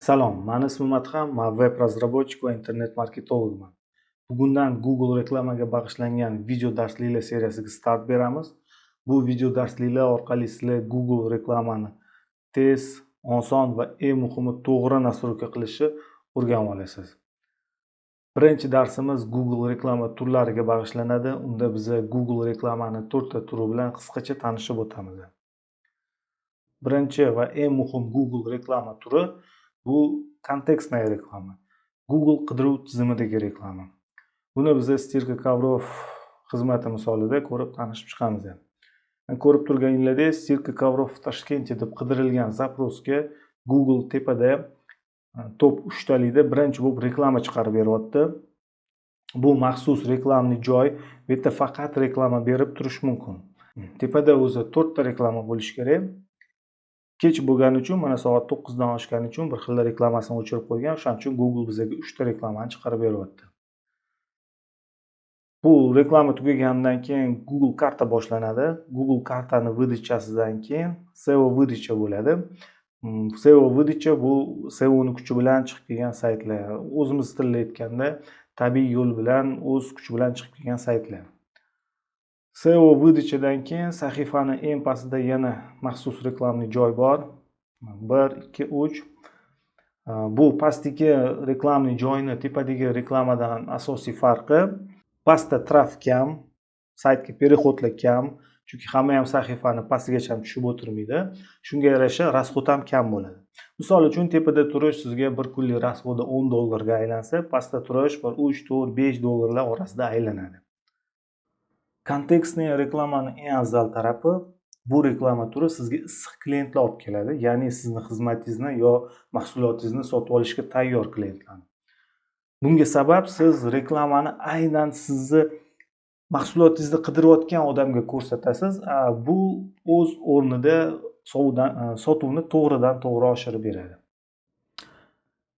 Salom, mani ismim Adham, man veb razrabochik va internet marketologman. Bugundan Google reklamaga bag'ishlangan video darsliklar seriyasiga start beramiz. Bu video darsliklar orqali sizlar Google reklamani tez, oson va eng muhimi to'g'ri nastroyka qilishni o'rganib olasiz. Birinchi darsimiz Google reklama turlariga bag'ishlanadi. Unda biz Google reklamani to'rtta turi bilan qisqacha tanishib o'tamiz. Birinchi va eng muhim Google reklama turi bu kontekstная reklama? Google qidiruv tizimidagi reklama. Buni biz stirka kovrov xizmati misolida ko'rib tanishib chiqamiz. Ko'rib turganinglardek stirka kovrov в toshkente deb qidirilgan zaprosga google tepada e, top uchtalikda birinchi bo'lib reklama chiqarib beryapti. Bu maxsus reklamniy joy bu yerda faqat reklama berib turish mumkin. Tepada o'zi to'rtta reklama bo'lishi kerak. Kech bo'lgani uchun mana soat to'qqizdan oshgani uchun bir xilda reklamasini o'chirib qo'ygan o'shaning uchun google bizga uchta reklamani chiqarib beryapti. Bu reklama tugagandan keyin google karta boshlanadi. Google kartani выдачasidan keyin seo выдача bo'ladi. Mm, seo выдача bu seoni kuchi bilan chiqib kelgan saytlar. O'zimiz tilida aytganda tabiiy yo'l bilan o'z kuchi bilan chiqib kelgan saytlar. Seo выдачаdan keyin sahifani eng pastida yana maxsus reklamniy joy bor. Bir ikki uch. Bu pastdagi reklamniy joyni tepadagi reklamadan asosiy farqi pastda traf kam saytga переходlar kam chunki hamma ham sahifani pastigacha tushib o'tirmaydi. Shunga yarasha расход ham kam bo'ladi. Misol uchun tepada turish sizga bir kunlik расходi o'n dollarga aylansa pastda turish bir uch to'rt besh dollarlar orasida aylanadi. Kontekstniy reklamani eng afzal tarafi bu reklama turi sizga issiq klientlar olib keladi ya'ni sizni xizmatingizni yo mahsulotingizni sotib olishga tayyor klientlarni. Bunga sabab siz reklamani aynan sizni mahsulotingizni qidirayotgan odamga ko'rsatasiz bu o'z o'rnida sotuvni to'g'ridan to'g'ri oshirib beradi.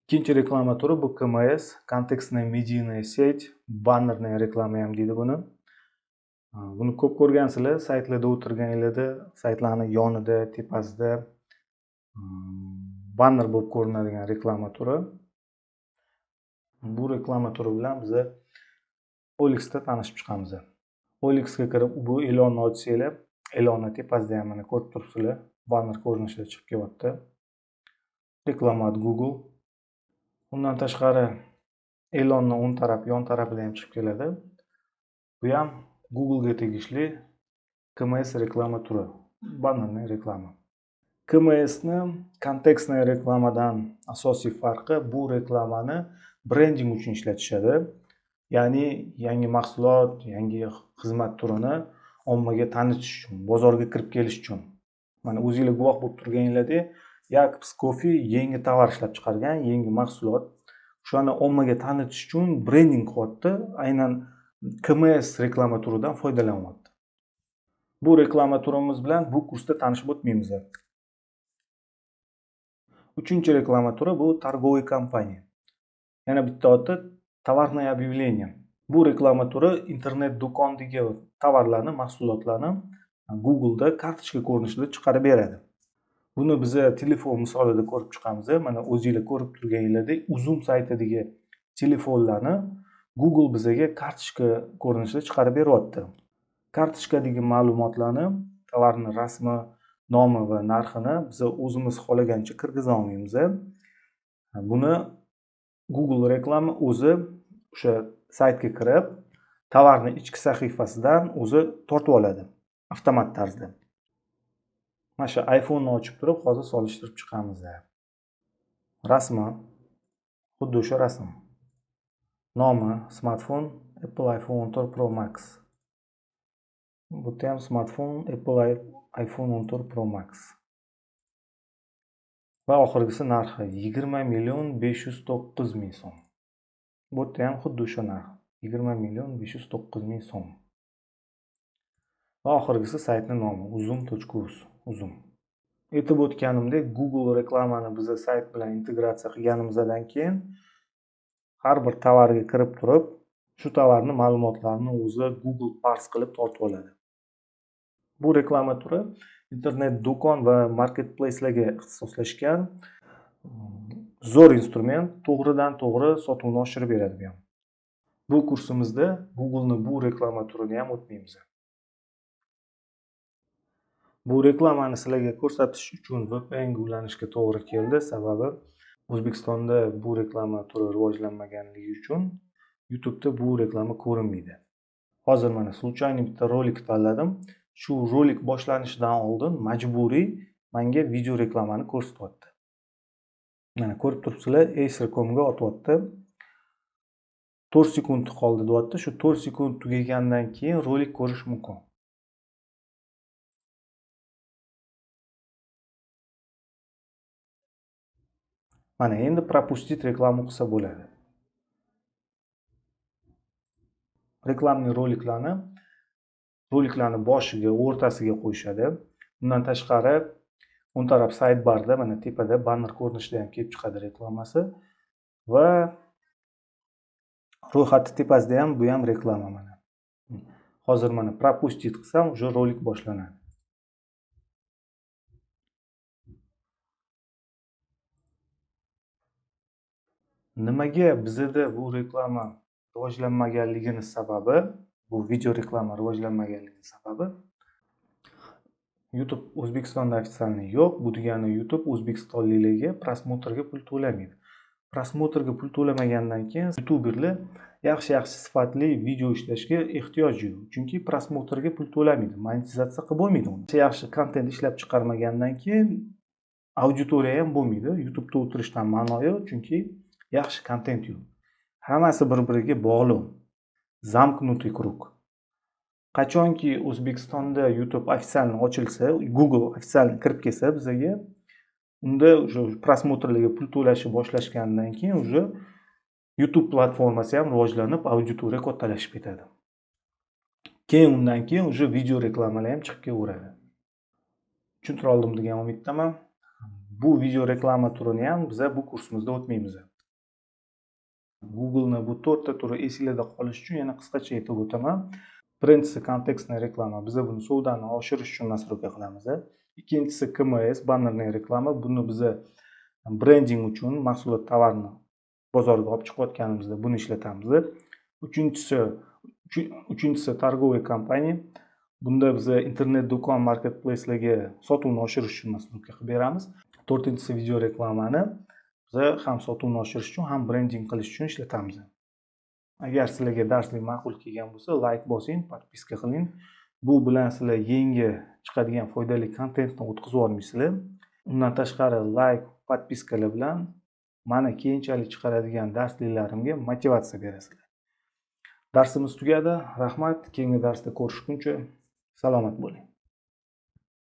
Ikkinchi reklama turi bu kms kontekstная медийная сеть bannerная reklama ham deydi buni. Buni ko'p ko'rgansizlar saytlarda o'tirganinglarda saytlarni yonida tepasida banner bo'lib ko'rinadigan reklama turi bu reklama turi bilan biz olixda tanishib chiqamiz. Olixga kirib bu e'lonni ochsanglar e'lonni tepasida ham mana ko'rib turibsizlar banner ko'rinishida chiqib kelyapti reklamat google. Undan tashqari e'lonni o'ng taraf yon tarafida ham chiqib keladi. Bu ham googlega tegishli kms reklama turi Bannerli reklama. Kmsni kontekstniy reklamadan asosiy farqi bu reklamani brending uchun ishlatishadi. Ya'ni yangi mahsulot yangi xizmat turini ommaga tanitish uchun bozorga kirib kelish uchun. Mana o'zinglar guvoh bo'lib turganinglardek yakobs coffee yangi tovar ishlab chiqargan yangi mahsulot. O'shani ommaga tanitish uchun brending qilyapti aynan kms reklama turidan foydalanyapti bu reklama turimiz bilan bu kursda tanishib o'tmaymiz uchinchi reklama turi bu торговый kompaniya. Yana bitta oti tovarное объявление. Bu reklama turi internet do'kondagi tovarlarni mahsulotlarni googleda kartochka ko'rinishida chiqarib beradi. Buni biz telefon misolida ko'rib chiqamiz mana o'zinglar ko'rib turganinglardek uzum saytidagi telefonlarni google bizaga kartochka ko'rinishida chiqarib beryapti. Kartochkadagi ma'lumotlarni tovarni rasmi nomi va narxini biz o'zimiz xohlagancha kirgiza olmaymiz buni google reklama o'zi o'sha saytga kirib tovarni ichki sahifasidan o'zi tortib oladi avtomat tarzda. Mana shu iphoneni ochib turib hozir solishtirib chiqamiz rasmi xuddi o'sha rasm. Nomi smartfon apple iphone 14 pro max. Bu yerda ham smartfon apple iphone 14 pro max. Va oxirgisi narxi yigirma million besh yuz to'qqiz ming so'm bu yerda ham xuddi o'sha narx yigirma million besh yuz to'qqiz ming so'm va oxirgisi saytni nomi uzum tochka uz uzum aytib o'tganimdek google reklamani biza sayt bilan integratsiya qilganimizdan keyin har bir tovarga kirib turib shu tovarni ma'lumotlarini o'zi google pars qilib tortib oladi. Bu reklama turi internet do'kon va marketplacelarga ixtisoslashgan mm, zo'r instrument to'g'ridan to'g'ri sotuvni oshirib beradi bu ham. Bu kursimizda googleni bu reklama turini ham o'tmaymiz. Bu reklamani sizlarga ko'rsatish uchun vpnga ulanishga to'g'ri keldi. Sababi o'zbekistonda bu reklama turi rivojlanmaganligi uchun youtubeda bu reklama ko'rinmaydi. Hozir mana случайно bitta rolik tanladim. Shu rolik boshlanishidan oldin majburiy manga video reklamani ko'rsatyapti. Mana ko'rib turibsizlar acer.comga otyapti. To'rt sekund qoldi deyapti. Shu to'rt sekund tugagandan keyin rolik ko'rish mumkin. Mana endi пропустить reklama qilsa bo'ladi reklamniy roliklarni roliklarni boshiga o'rtasiga qo'yishadi undan tashqari o'ng taraf sayt barda mana tepada banner ko'rinishida ham kelib chiqadi reklamasi va ro'yxatni tepasida ham bu ham reklama mana hozir mana пропустить qilsam уже rolik boshlanadi nimaga bizada bu reklama rivojlanmaganligini sababi bu video reklama rivojlanmaganligini sababi? Youtube o'zbekistonda официальный yo'q bu degani youtube o'zbekistonliklarga prosmotrga pul to'lamaydi. Prosmotrga pul to'lamagandan keyin youtuberlar yaxshi yaxshi sifatli video ishlashga ehtiyoj yo'q chunki prosmotrga pul to'lamaydi monetizatsiya qilib bo'lmaydi uni. Yaxshi kontent ishlab chiqarmagandan keyin auditoriya ham bo'lmaydi youtubeda o'tirishdan ma'no yo'q chunki yaxshi kontent yo'q hammasi bir biriga bog'liq замкнутый круг qachonki o'zbekistonda youtube официально ochilsa google официально kirib kelsa bizaga unda уже просмотрlarga pul to'lashni boshlashgandan keyin уже youtube platformasi ham rivojlanib auditoriya kattalashib ketadi. Keyin undan keyin уже video reklamalar ham chiqib kelaveradi. Tushuntira oldim degan umiddaman. Bu video reklama turini ham biza bu kursimizda o'tmaymiz. Googleni bu to'rtta turi esinglarda qolishi uchun yana qisqacha aytib o'taman. Birinchisi kontekstniy reklama. Biza buni savdoni oshirish uchun nastroyka qilamiz. Ikkinchisi kms bannerniy reklama. Buni biza brending uchun mahsulot tovarni bozorga olib chiqayotganimizda buni ishlatamiz. Uchinchisi uchinchisi торговый kompaniya. Bunda biza internet do'kon marketplacelarga sotuvni oshirish uchun nastroyka qilib beramiz. To'rtinchisi video reklamani. Biza ham sotuvni oshirish uchun ham brending qilish uchun ishlatamiz agar sizlarga darslik ma'qul kelgan bo'lsa layk bosing подписка qiling. Bu bilan sizlar yangi chiqadigan foydali kontentni o'tkazib yubormaysizlar undan tashqari layk подпискаlar bilan mana keyinchalik chiqaradigan darsliklarimga motivatsiya berasizlar. Darsimiz tugadi. Rahmat. Keyingi darsda ko'rishguncha salomat bo'ling.